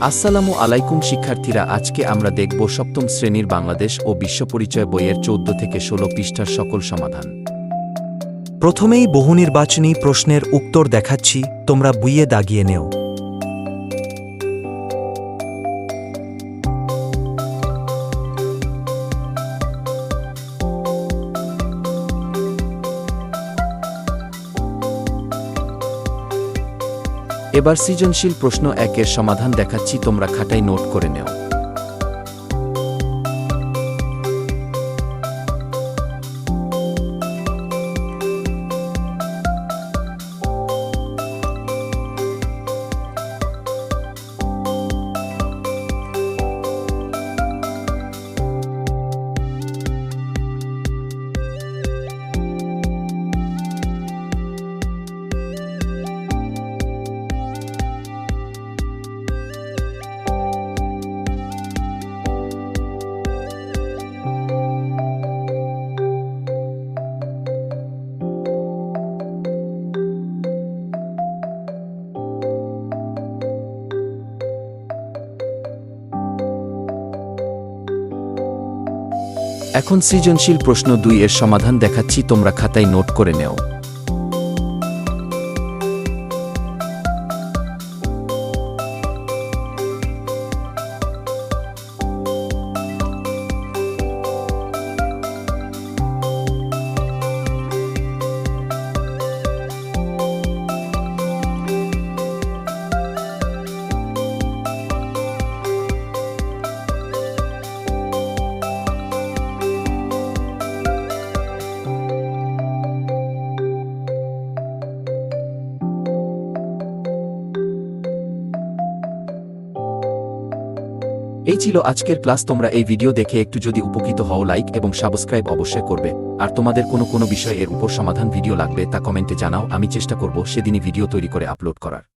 আসসালামু আলাইকুম শিক্ষার্থীরা, আজকে আমরা দেখব সপ্তম শ্রেণির বাংলাদেশ ও বিশ্ব পরিচয় বইয়ের চৌদ্দ থেকে ষোলো পৃষ্ঠার সকল সমাধান। প্রথমেই বহুনির্বাচনী প্রশ্নের উত্তর দেখাচ্ছি, তোমরা বুইয়ে দাগিয়ে নেও। এবার সৃজনশীল প্রশ্ন একের সমাধান দেখাচ্ছি তোমরা খাতায় নোট করে নেও। এখন সৃজনশীল প্রশ্ন দুই এর সমাধান দেখাচ্ছি তোমরা খাতায় নোট করে নেও। এই ছিল আজকের ক্লাস। তোমরা এই ভিডিও দেখে একটু যদি উপকৃত হও, লাইক এবং সাবস্ক্রাইব অবশ্যই করবে। আর তোমাদের কোনো কোনো বিষয় এর উপর সমাধান ভিডিও লাগবে তা কমেন্টে জানাও। আমি চেষ্টা করব সেদিনই ভিডিও তৈরি করে আপলোড করার।